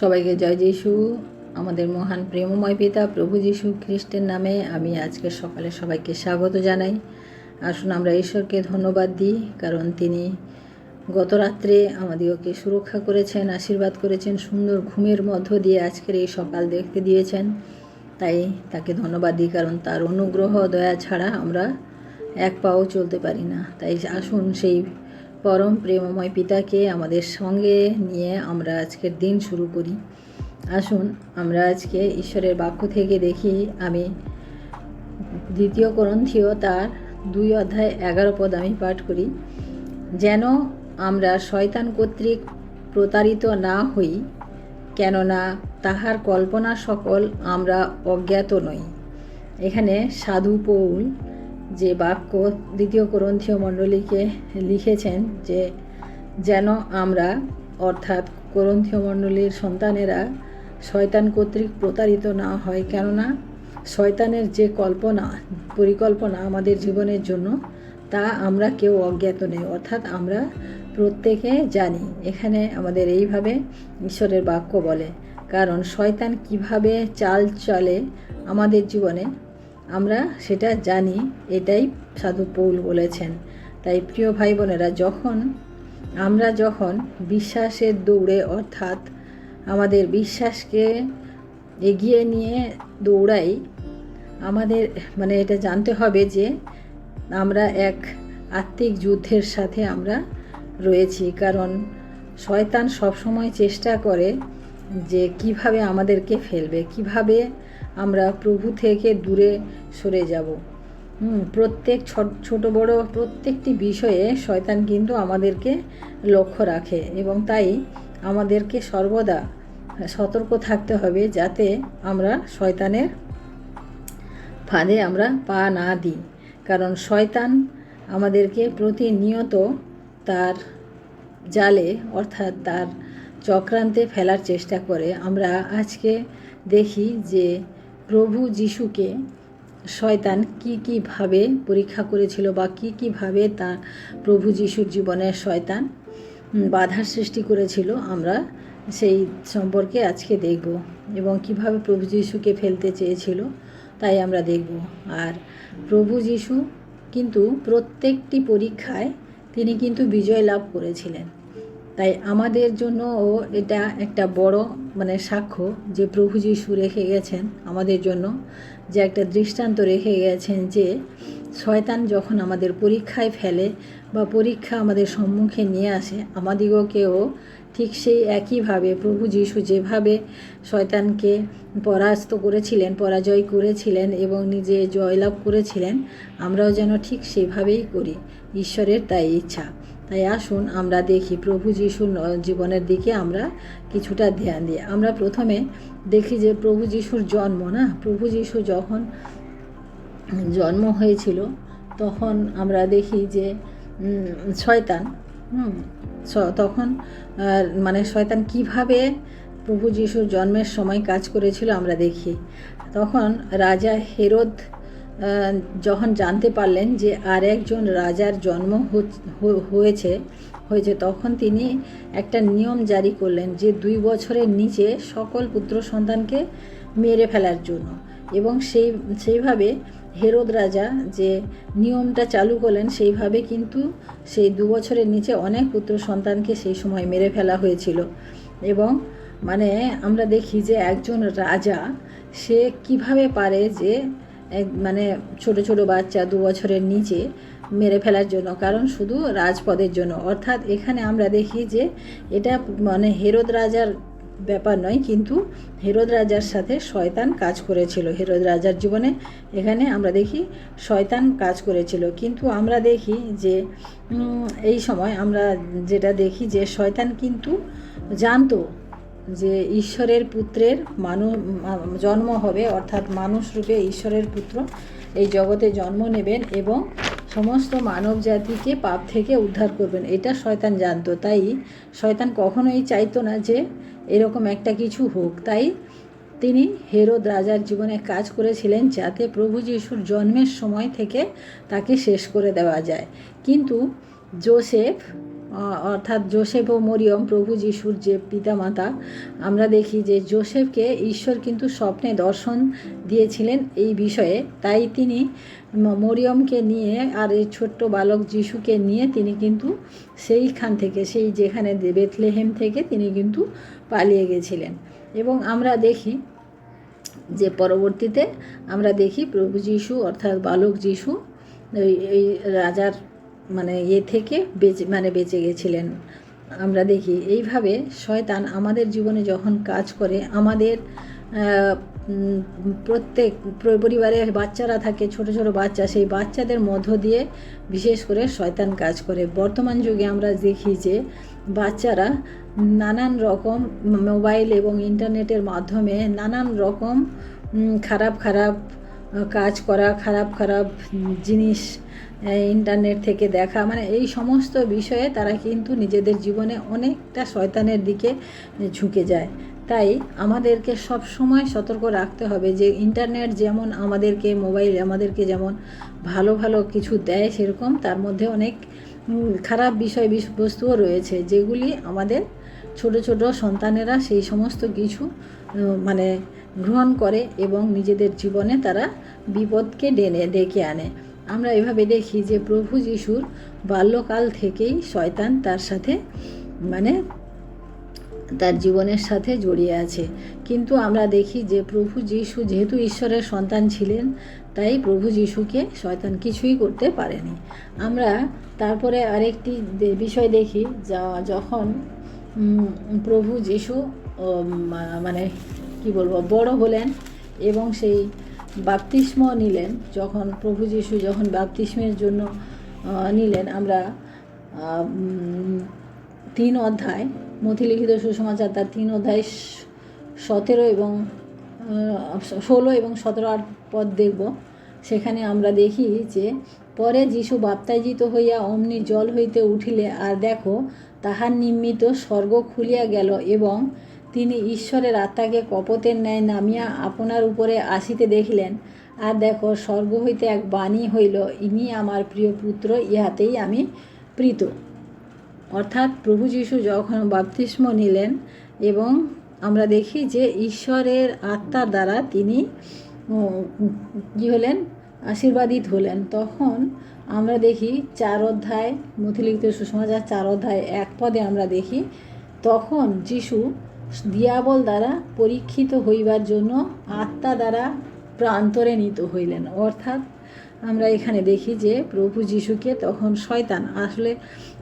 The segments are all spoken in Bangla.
সবাইকে জয় যিশু। আমাদের মহান প্রেমময় পিতা প্রভু যিশু খ্রিস্টের নামে আমি আজকে সকালে সবাইকে স্বাগত জানাই। আসুন আমরা ঈশ্বরকে ধন্যবাদ দিই, কারণ তিনি গত রাত্রে আমাদেরকে সুরক্ষা করেছেন, আশীর্বাদ করেছেন, সুন্দর ঘুমের মধ্য দিয়ে আজকের এই সকাল দেখতে দিয়েছেন। তাই তাকে ধন্যবাদ দিই, কারণ তার অনুগ্রহ, দয়া ছাড়া আমরা এক পাও চলতে পারি না। তাই আসুন সেই পরম প্রেমময় পিতাকে আমাদের সঙ্গে নিয়ে আমরা আজকের দিন শুরু করি। আসুন, আমরা আজকে ঈশ্বরের বাক্য থেকে দেখি আমি দ্বিতীয় গ্রন্থিও তার দুই অধ্যায় এগারো পদ আমি পাঠ করি। যেন আমরা শয়তান কর্তৃক প্রতারিত না হই, কেননা তাহার কল্পনা সকল আমরা অজ্ঞাত নই। এখানে সাধু পৌল যে বাক্য দ্বিতীয় করন্থীয় মণ্ডলীকে লিখেছেন যে, যেন আমরা, অর্থাৎ করন্থীয় মণ্ডলীর সন্তানেরা, শয়তান কর্তৃক প্রতারিত না হয়। কেননা, শয়তানের যে কল্পনা, পরিকল্পনা আমাদের জীবনের জন্য, তা আমরা কেউ অজ্ঞাত নেই। অর্থাৎ আমরা প্রত্যেকে জানি। এখানে আমাদের এইভাবে ঈশ্বরের বাক্য বলে, কারণ শয়তান কীভাবে চাল চলে আমাদের জীবনে আমরা সেটা জানি, এটাই সাধু পৌল বলেছেন। তাই প্রিয় ভাই বোনেরা যখন, আমরা যখন বিশ্বাসের দৌড়ে, অর্থাৎ আমাদের বিশ্বাসকে এগিয়ে নিয়ে দৌড়াই, আমাদের মানে এটা জানতে হবে যে আমরা এক আত্মিক যুদ্ধের সাথে আমরা রয়েছি। কারণ শয়তান সবসময় চেষ্টা করে যে কীভাবে আমাদেরকে ফেলবে, কীভাবে আমরা প্রভু থেকে দূরে সরে যাব। প্রত্যেক ছোট বড় প্রত্যেকটি বিষয়ে শয়তান কিন্তু আমাদেরকে লক্ষ্য রাখে এবং তাই আমাদেরকে সর্বদা সতর্ক থাকতে হবে যাতে আমরা শয়তানের ফাঁদে আমরা পা না দিই। কারণ শয়তান আমাদেরকে প্রতিনিয়ত তার জালে অর্থাৎ তার চক্রান্তে ফেলার চেষ্টা করে। আমরা আজকে দেখি যে প্রভু যিশুকে শয়তান কি কীভাবে পরীক্ষা করেছিল বা কি কীভাবে তা প্রভু যিশুর জীবনের শয়তান বাধার সৃষ্টি করেছিল, আমরা সেই সম্পর্কে আজকে দেখব। এবং কীভাবে প্রভু যিশুকে ফেলতে চেয়েছিল, তাই আমরা দেখব। আর প্রভু যিশু কিন্তু প্রত্যেকটি পরীক্ষায় তিনি কিন্তু বিজয় লাভ করেছিলেন। তাই আমাদের জন্যও এটা একটা বড় মানে সাক্ষ্য যে প্রভু যিশু রেখে গেছেন আমাদের জন্য, যে একটা দৃষ্টান্ত রেখে গেছেন যে শয়তান যখন আমাদের পরীক্ষায় ফেলে বা পরীক্ষা আমাদের সম্মুখে নিয়ে আসে, আমাদিগকেও ঠিক সেই একইভাবে প্রভু যিশু যেভাবে শয়তানকে পরাস্ত করেছিলেন, পরাজয় করেছিলেন এবং নিজে জয়লাভ করেছিলেন, আমরাও যেন ঠিক সেভাবেই করি। ঈশ্বরের তাই ইচ্ছা। তাই আসুন আমরা দেখি প্রভু যিশুর জীবনের দিকে আমরা কিছুটা ধ্যান দিই। আমরা প্রথমে দেখি যে প্রভু যিশুর জন্ম, না? প্রভু যিশু যখন জন্ম হয়েছিল, তখন আমরা দেখি যে শয়তান তখন মানে শয়তান কীভাবে প্রভু যিশুর জন্মের সময় কাজ করেছিল আমরা দেখি। তখন রাজা হেরোদ যখন জানতে পারলেন যে আর একজন রাজার জন্ম হয়েছে হয়েছে, তখন তিনি একটা নিয়ম জারি করলেন যে দুই বছরের নিচে সকল পুত্র সন্তানকে মেরে ফেলার জন্য। এবং সেই, সেইভাবে হেরোদ রাজা যে নিয়মটা চালু করলেন, সেইভাবে কিন্তু সেই দু বছরের নিচে অনেক পুত্র সন্তানকে সেই সময় মেরে ফেলা হয়েছিল। এবং মানে আমরা দেখি যে একজন রাজা সে কীভাবে পারে যে মানে ছোট ছোট বাচ্চা দু বছরের নিচে মেরে ফেলার জন্য, কারণ শুধু রাজপদের জন্য। অর্থাৎ এখানে আমরা দেখি যে এটা মানে হেরদ রাজার ব্যাপার নয়, কিন্তু হেরদ রাজার সাথে শয়তান কাজ করেছিল। হেরদ রাজার জীবনে এখানে আমরা দেখি শয়তান কাজ করেছিল। কিন্তু আমরা দেখি যে এই সময় আমরা যেটা দেখি যে শয়তান কিন্তু জানতো যে ঈশ্বরের পুত্রের মানু জন্ম হবে, অর্থাৎ মানুষ রূপে ঈশ্বরের পুত্র এই জগতে জন্ম নেবেন এবং সমস্ত মানব জাতিকে পাপ থেকে উদ্ধার করবেন। এটা শয়তান জানতো। তাই শয়তান কখনোই চাইতো না যে এরকম একটা কিছু হোক। তাই তিনি হেরোদ রাজার জীবনে কাজ করেছিলেন যাতে প্রভু যিশুর জন্মের সময় থেকে তাকে শেষ করে দেওয়া যায়। কিন্তু জোসেফ অর্থাৎ জোসেফ ও মরিয়ম প্রভু যিশুর যে পিতামাতা, আমরা দেখি যে জোসেফকে ঈশ্বর কিন্তু স্বপ্নে দর্শন দিয়েছিলেন এই বিষয়ে। তাই তিনি মরিয়মকে নিয়ে আর এই ছোট্ট বালক যিশুকে নিয়ে তিনি কিন্তু সেইখান থেকে, সেই যেখানে বেথলেহেম থেকে তিনি কিন্তু পালিয়ে গেছিলেন। এবং আমরা দেখি যে পরবর্তীতে আমরা দেখি প্রভু যিশু অর্থাৎ বালক যিশু এই রাজার মানে ইয়ে থেকে বেঁচে মানে বেঁচে গেছিলেন। আমরা দেখি, এইভাবে শয়তান আমাদের জীবনে যখন কাজ করে, আমাদের প্রত্যেক পরিবারে বাচ্চারা থাকে, ছোট ছোট বাচ্চা, সেই বাচ্চাদের মধ্য দিয়ে বিশেষ করে শয়তান কাজ করে। বর্তমান যুগে আমরা দেখি যে বাচ্চারা নানান রকম মোবাইল এবং ইন্টারনেটের মাধ্যমে নানান রকম খারাপ খারাপ কাজ করা, খারাপ খারাপ জিনিস ইন্টারনেট থেকে দেখা মানে এই সমস্ত বিষয়ে তারা কিন্তু নিজেদের জীবনে অনেকটা শয়তানের দিকে ঝুঁকে যায়। তাই আমাদেরকে সব সময় সতর্ক রাখতে হবে যে ইন্টারনেট যেমন আমাদেরকে মোবাইল আমাদেরকে যেমন ভালো ভালো কিছু দেয় সেরকম, তার মধ্যে অনেক খারাপ বিষয় বিষ- বস্তুও রয়েছে যেগুলি আমাদের ছোট ছোট সন্তানেরা সেই সমস্ত কিছু মানে গ্রহণ করে এবং নিজেদের জীবনে তারা বিপদকে ডেনে, ডেকে আনে। আমরা এভাবে দেখি যে প্রভু যিশুর বাল্যকাল থেকেই শয়তান তার সাথে মানে তার জীবনের সাথে জড়িয়ে আছে। কিন্তু আমরা দেখি যে প্রভু যিশু যেহেতু ঈশ্বরের সন্তান ছিলেন, তাই প্রভু যিশুকে শয়তান কিছুই করতে পারেনি। আমরা তারপরে আরেকটি বিষয় দেখি যা, যখন প্রভু যিশু মানে কি বলব, বড় হলেন এবং সেই বাপতিস্ম নিলেন। যখন প্রভু যিশু যখন বাপতিস্মের জন্য নিলেন, আমরা তিন অধ্যায়, মথিলিখিত সুসমাচার তার তিন অধ্যায় সতেরো এবং ষোলো এবং সতেরো আট পদ দেখব। সেখানে আমরা দেখি যে, পরে যিশু বাপ্তাজিত হইয়া অমনি জল হইতে উঠিলে, আর দেখো তাহার নিমিত্ত স্বর্গ খুলিয়া গেল এবং তিনি ঈশ্বরের আত্মাকে কপতের ন্যায় নামিয়া আপনার উপরে আসিতে দেখিলেন। আর দেখো, স্বর্গ হইতে এক বাণী হইল, ইনি আমার প্রিয় পুত্র, ইহাতেই আমি প্রীত। অর্থাৎ প্রভু যিশু যখন বাপতিস্ম নিলেন এবং আমরা দেখি যে ঈশ্বরের আত্মার দ্বারা তিনি কী হলেন? আশীর্বাদিত হলেন। তখন আমরা দেখি চার অধ্যায় মথিলিখিত সুসমাচার চার অধ্যায় এক পদে আমরা দেখি, তখন যিশু দিয়াবল দ্বারা পরীক্ষিত হইবার জন্য আত্মা দ্বারা প্রান্তরে নিত হইলেন। অর্থাৎ আমরা এখানে দেখি যে প্রভু যিশুকে তখন শয়তান, আসলে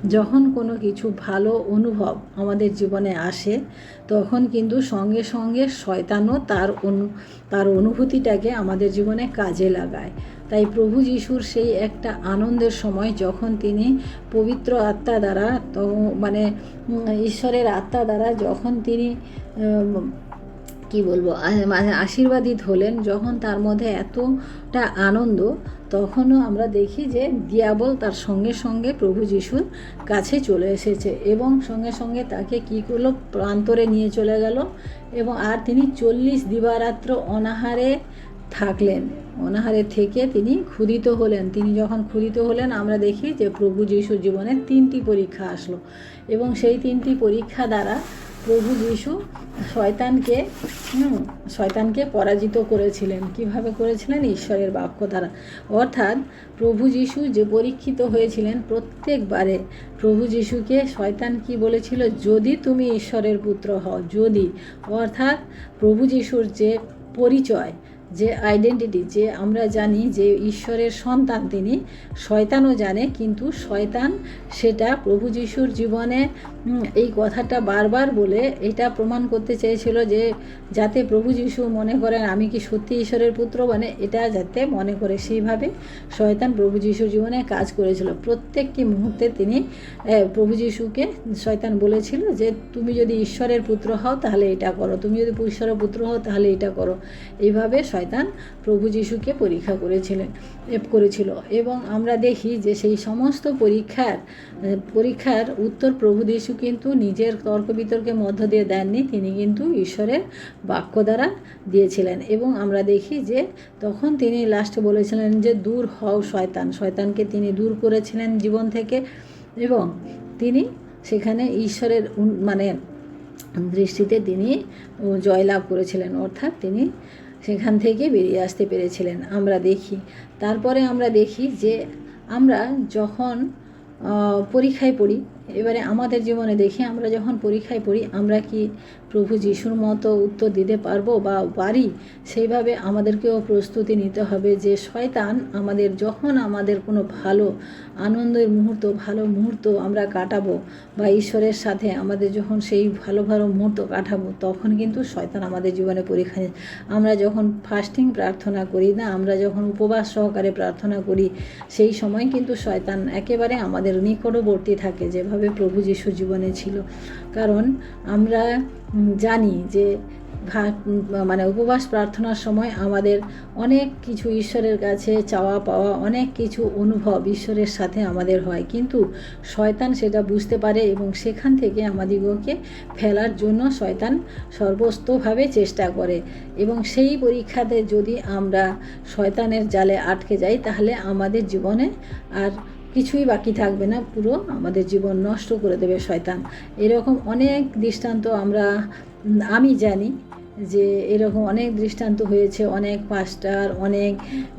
যখন কোনো কিছু ভালো অনুভব আমাদের জীবনে আসে, তখন কিন্তু সঙ্গে সঙ্গে শয়তানও তার অনু, তার অনুভূতিটাকে আমাদের জীবনে কাজে লাগায়। তাই প্রভু যিশুর সেই একটা আনন্দের সময় যখন তিনি পবিত্র আত্মা দ্বারা তো মানে ঈশ্বরের আত্মা দ্বারা যখন তিনি কি বলব মানে আশীর্বাদিত হলেন যখন তার মধ্যে এতটা আনন্দ, তখনও আমরা দেখি যে দিয়াবল তার সঙ্গে সঙ্গে প্রভু যিশুর কাছে চলে এসেছে এবং সঙ্গে সঙ্গে তাকে কী করল? প্রান্তরে নিয়ে চলে গেল এবং আর তিনি চল্লিশ দিবারাত্র অনাহারে থাকলেন। অনাহারে থেকে তিনি ক্ষুদিত হলেন। তিনি যখন ক্ষুদিত হলেন, আমরা দেখি যে প্রভু যিশুর জীবনে তিনটি পরীক্ষা আসলো এবং সেই তিনটি পরীক্ষা দ্বারা প্রভু যিশু শয়তানকে শয়তানকে পরাজিত করেছিলেন। কীভাবে করেছিলেন? ঈশ্বরের বাক্য দ্বারা। অর্থাৎ প্রভু যিশু যে পরীক্ষিত হয়েছিলেন প্রত্যেকবারে, প্রভু যিশুকে শয়তান কি বলেছিল? যদি তুমি ঈশ্বরের পুত্র হও, যদি। অর্থাৎ প্রভু যিশুর যে পরিচয় যে আইডেন্টিটি যে আমরা জানি যে ঈশ্বরের সন্তান তিনি, শয়তানও জানে, কিন্তু শয়তান সেটা প্রভু যিশুর জীবনে এই কথাটা বারবার বলে এটা প্রমাণ করতে চেয়েছিল যে যাতে প্রভু যিশু মনে করেন, আমি কি সত্যি ঈশ্বরের পুত্র? মানে এটা যাতে মনে করে সেইভাবে শয়তান প্রভু যিশুর জীবনে কাজ করেছিল। প্রত্যেকটি মুহূর্তে তিনি প্রভু যিশুকে শয়তান বলেছিল যে, তুমি যদি ঈশ্বরের পুত্র হও তাহলে এটা করো। তুমি যদি ঈশ্বরের পুত্র হও তাহলে এটা করো। এইভাবে শয়তান প্রভু যিশুকে পরীক্ষা করেছিলেন করেছিল। এবং আমরা দেখি যে সেই সমস্ত পরীক্ষার পরীক্ষার উত্তর প্রভু যিশু কিন্তু নিজের তর্ক বিতর্কের মধ্য দিয়ে দেননি, তিনি কিন্তু ঈশ্বরের বাক্য দ্বারা দিয়েছিলেন। এবং আমরা দেখি যে তখন তিনি লাস্টে বলেছিলেন যে, দূর হও শয়তান। শয়তানকে তিনি দূর করেছিলেন জীবন থেকে। এবং তিনি সেখানে ঈশ্বরের মানে দৃষ্টিতে তিনি জয়লাভ করেছিলেন। অর্থাৎ তিনি সেখান থেকে বেরিয়ে আসতে পেরেছিলেন। আমরা দেখি। তারপরে আমরা দেখি যে আমরা যখন পরীক্ষায় পড়ি এবারে আমাদের জীবনে দেখি আমরা যখন পরীক্ষায় পড়ি, আমরা কি প্রভু যিশুর মতো উত্তর দিতে পারব বা পারি সেইভাবে আমাদেরকেও প্রস্তুতি নিতে হবে যে শয়তান আমাদের, যখন আমাদের কোনো ভালো আনন্দের মুহূর্ত, ভালো মুহূর্ত আমরা কাটাবো বা ঈশ্বরের সাথে আমাদের যখন সেই ভালো ভালো মুহূর্ত কাটাবো, তখন কিন্তু শয়তান আমাদের জীবনে পরীক্ষা। আমরা যখন ফাস্টিং প্রার্থনা করি না, আমরা যখন উপবাস সহকারে প্রার্থনা করি, সেই সময় কিন্তু শয়তান একেবারে আমাদের নিকটবর্তী থাকে যেভাবে প্রভু যিশু জীবনে ছিল। কারণ আমরা জানি যে মানে উপবাস প্রার্থনার সময় আমাদের অনেক কিছু ঈশ্বরের কাছে চাওয়া পাওয়া, অনেক কিছু অনুভব ঈশ্বরের সাথে আমাদের হয়। কিন্তু শয়তান সেটা বুঝতে পারে এবং সেখান থেকে আমাদিগকে ফেলার জন্য শয়তান সর্বস্তভাবে চেষ্টা করে। এবং সেই পরীক্ষাতে যদি আমরা শয়তানের জালে আটকে যাই, তাহলে আমাদের জীবনে আর কিছুই বাকি থাকবে না, পুরো আমাদের জীবন নষ্ট করে দেবে শয়তান। এরকম অনেক দৃষ্টান্ত আমরা, আমি জানি যে এরকম অনেক দৃষ্টান্ত হয়েছে, অনেক পাস্টার, অনেক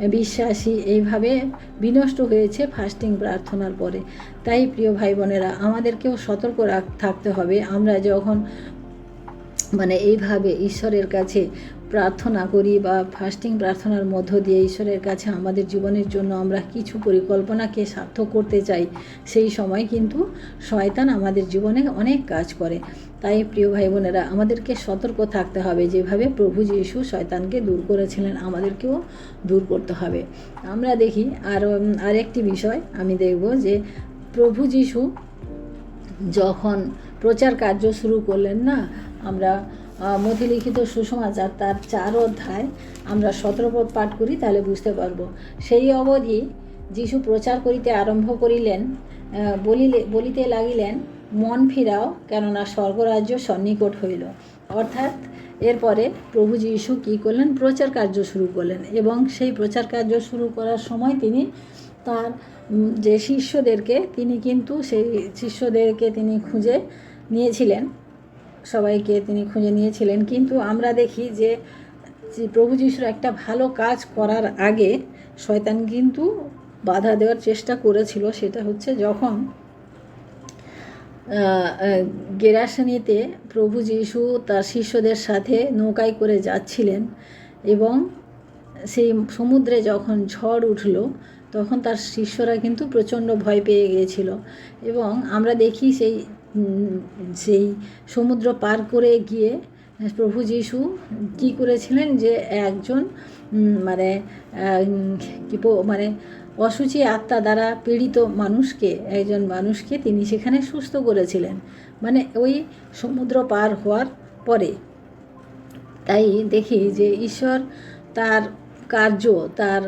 বিশ্বাসী, এইভাবে বিনষ্ট হয়েছে ফাস্টিং প্রার্থনার পরে। তাই প্রিয় ভাই বোনেরা আমাদেরকেও সতর্ক রাখ, থাকতে হবে। আমরা যখন মানে এইভাবে ঈশ্বরের কাছে প্রার্থনা করি বা ফাস্টিং প্রার্থনার মধ্য দিয়ে ঈশ্বরের কাছে আমাদের জীবনের জন্য আমরা কিছু পরিকল্পনাকে সার্থক করতে চাই, সেই সময় কিন্তু শয়তান আমাদের জীবনে অনেক কাজ করে। তাই প্রিয় ভাই বোনেরা, আমাদেরকে সতর্ক থাকতে হবে। যেভাবে প্রভু যিশু শয়তানকে দূর করেছিলেন, আমাদেরকেও দূর করতে হবে। আমরা দেখি আর আরেকটি বিষয় আমি দেখব যে প্রভু যিশু যখন প্রচার কার্য শুরু করলেন না, আমরা আহ, মতিলিখিত সুসমাচার তার চার অধ্যায় আমরা সতেরো পাঠ করি তাহলে বুঝতে পারব। সেই অবধি যিশু প্রচার করিতে আরম্ভ করিলেন বলিলে বলিতে লাগিলেন মন ফিরাও কেননা স্বর্গরাজ্য সন্নিকট হইল। অর্থাৎ এরপরে প্রভু যিশু কী করলেন? প্রচার কার্য শুরু করলেন এবং সেই প্রচার কার্য শুরু করার সময় তিনি তার যে শিষ্যদেরকে তিনি কিন্তু সেই শিষ্যদেরকে তিনি খুঁজে নিয়েছিলেন। সবাইকে তিনি খুঁজে নিয়েছিলেন। কিন্তু আমরা দেখি যে প্রভু যিশুর একটা ভালো কাজ করার আগে শয়তান কিন্তু বাধা দেওয়ার চেষ্টা করেছিল। সেটা হচ্ছে যখন গেরাসানিতে প্রভু যিশু তার শিষ্যদের সাথে নৌকায় করে যাচ্ছিলেন এবং সেই সমুদ্রে যখন ঝড় উঠল, তখন তার শিষ্যরা কিন্তু প্রচণ্ড ভয় পেয়ে গিয়েছিল। এবং আমরা দেখি সেই সেই সমুদ্র পার করে গিয়ে, প্রভু যিশু কী করেছিলেন যে একজন মানে কি মানে অসুচি আত্মা দ্বারা পীড়িত মানুষকে, একজন মানুষকে তিনি সেখানে সুস্থ করেছিলেন। মানে ওই সমুদ্র পার হওয়ার পরে। তাই দেখি যে ঈশ্বর তার কার্য তার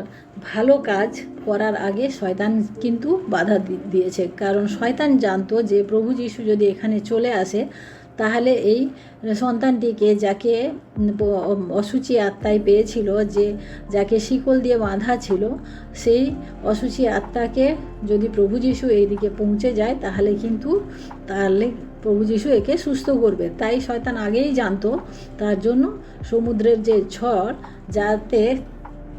ভালো কাজ করার আগে শয়তান কিন্তু বাধা দিয়েছে। কারণ শয়তান জানতো যে প্রভু যিশু যদি এখানে চলে আসে, তাহলে এই সন্তানটিকে যাকে অসুচি আত্মায় পেয়েছিল, যে যাকে শিকল দিয়ে বাঁধা ছিল, সেই অসুচি আত্মাকে যদি প্রভু যিশু এইদিকে পৌঁছে যায়, তাহলে কিন্তু তাহলে প্রভু যিশু একে সুস্থ করবে। তাই শয়তান আগেই জানতো তার জন্য সমুদ্রের যে ঝড়, যাতে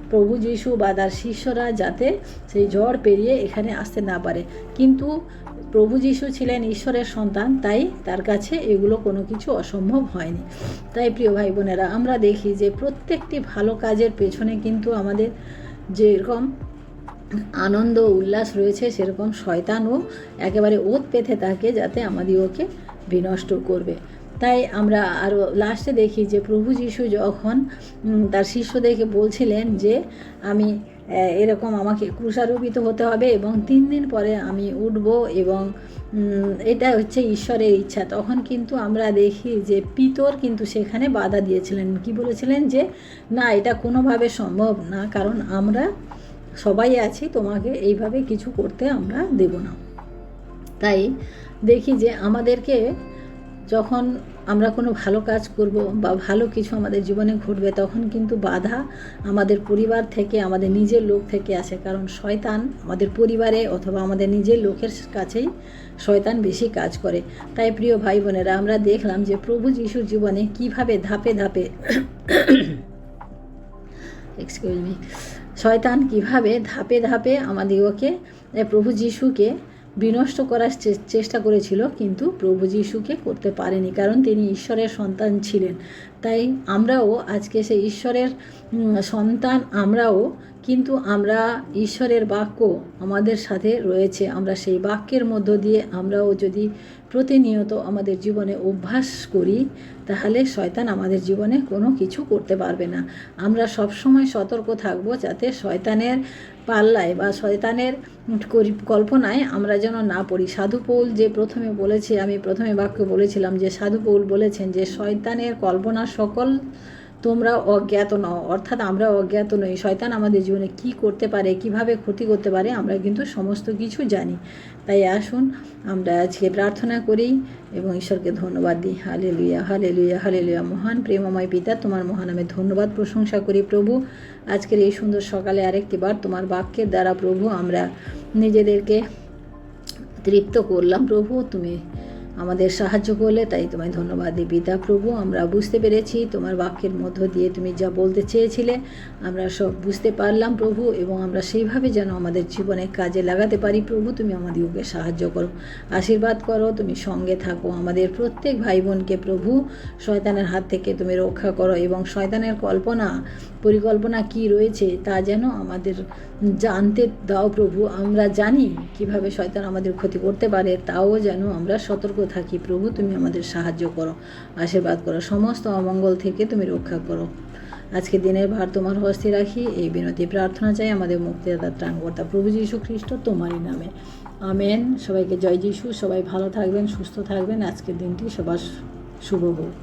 প্রভু যিশু বা তার শিষ্যরা যাতে সেই ঝড় পেরিয়ে এখানে আসতে না পারে। কিন্তু প্রভু যিশু ছিলেন ঈশ্বরের সন্তান, তাই তার কাছে এগুলো কোনো কিছু অসম্ভব হয়নি। তাই প্রিয় ভাই বোনেরা, আমরা দেখি যে প্রত্যেকটি ভালো কাজের পেছনে কিন্তু আমাদের যেরকম আনন্দ উল্লাস রয়েছে, সেরকম শয়তানও একেবারে ওত পেতে থাকে যাতে আমাদিগকে বিনষ্ট করবে। তাই আমরা আরও লাস্টে দেখি যে প্রভু যিশু যখন তার শিষ্যদেরকে বলছিলেন যে, আমি এরকম আমাকে ক্রুশারোপিত হতে হবে এবং তিন দিন পরে আমি উঠব এবং এটা হচ্ছে ঈশ্বরের ইচ্ছা। তখন কিন্তু আমরা দেখি যে পিতর কিন্তু সেখানে বাধা দিয়েছিলেন। কি বলেছিলেন যে, না, এটা কোনোভাবে সম্ভব না, কারণ আমরা সবাই আছি, তোমাকে এইভাবে কিছু করতে আমরা দেব না। তাই দেখি যে আমাদেরকে যখন আমরা কোনো ভালো কাজ করব বা ভালো কিছু আমাদের জীবনে ঘটবে, তখন কিন্তু বাধা আমাদের পরিবার থেকে, আমাদের নিজের লোক থেকে আসে। কারণ শয়তান আমাদের পরিবারে অথবা আমাদের নিজের লোকের কাছেই শয়তান বেশি কাজ করে। তাই প্রিয় ভাই বোনেরা আমরা দেখলাম যে প্রভু যিশুর জীবনে কীভাবে ধাপে ধাপে এক্সকিউজ মি শয়তান কীভাবে ধাপে ধাপে আমাদিগকে প্রভু যিশুকে বিনষ্ট করার চেষ্টা করেছিল, কিন্তু প্রভু যিশুকে করতে পারেনি, কারণ তিনি ঈশ্বরের সন্তান ছিলেন। তাই আমরাও আজকে সেই ঈশ্বরের সন্তান আমরাও, কিন্তু আমরা ঈশ্বরের বাক্য আমাদের সাথে রয়েছে। আমরা সেই বাক্যের মধ্য দিয়ে আমরাও যদি প্রতিনিয়ত আমাদের জীবনে অভ্যাস করি, তাহলে শয়তান আমাদের জীবনে কোনো কিছু করতে পারবে না। আমরা সবসময় সতর্ক থাকব যাতে শয়তানের পাল্লায় বা শয়তানের কল্পনায় আমরা যেন না পড়ি। সাধু পৌল যে প্রথমে বলেছে, আমি প্রথমে বাক্য বলেছিলাম যে, সাধু পৌল বলেছেন যে, শয়তানের কল্পনা সকল তোমরা অজ্ঞাত নও। অর্থাৎ আমরা অজ্ঞাত নই। শয়তান আমাদের জীবনে কি করতে পারে, কীভাবে ক্ষতি করতে পারে, আমরা কিন্তু সমস্ত কিছু জানি। তাই আসুন, আমরা আজকে প্রার্থনা করি এবং ঈশ্বরকে ধন্যবাদ দিই। হালে লুইয়া হালে লুইয়া হালে লুইয়া মহান, প্রেমময় পিতা, তোমার মহানামে ধন্যবাদ, প্রশংসা করি প্রভু। আজকের এই সুন্দর সকালে আরেকটি বার তোমার বাক্যের দ্বারা প্রভু, আমরা নিজেদেরকে তৃপ্ত করলাম প্রভু। তুমি আমাদের সাহায্য করলে, তাই তোমায় ধন্যবাদ দিই পিতা প্রভু। আমরা বুঝতে পেরেছি তোমার বাক্যের মধ্য দিয়ে তুমি যা বলতে চেয়েছিলে আমরা সব বুঝতে পারলাম প্রভু, এবং আমরা সেইভাবে যেন আমাদের জীবনে কাজে লাগাতে পারি। প্রভু, তুমি আমাদেরকে সাহায্য করো, আশীর্বাদ করো, তুমি সঙ্গে থাকো। আমাদের প্রত্যেক ভাই বোনকে প্রভু, শয়তানের হাত থেকে তুমি রক্ষা করো, এবং শয়তানের কল্পনা, পরিকল্পনা কি রয়েছে তা যেন আমাদের জানতে দাও প্রভু। আমরা জানি কীভাবে শয়তান আমাদের ক্ষতি করতে পারে, তাও যেন আমরা সতর্ক থাকি। প্রভু, তুমি আমাদের সাহায্য করো, আশীর্বাদ করো, সমস্ত অমঙ্গল থেকে তুমি রক্ষা করো। আজকে দিনের ভার তোমার হস্তে রাখি। এই বিনতি প্রার্থনা চাই আমাদের মুক্তিদাতা ত্রাণকর্তা প্রভু যীশু খ্রিস্ট তোমারই নামে। আমেন। সবাইকে জয় যীশু। সবাই ভালো থাকবেন, সুস্থ থাকবেন। আজকের দিনটি সবার শুভ হোক।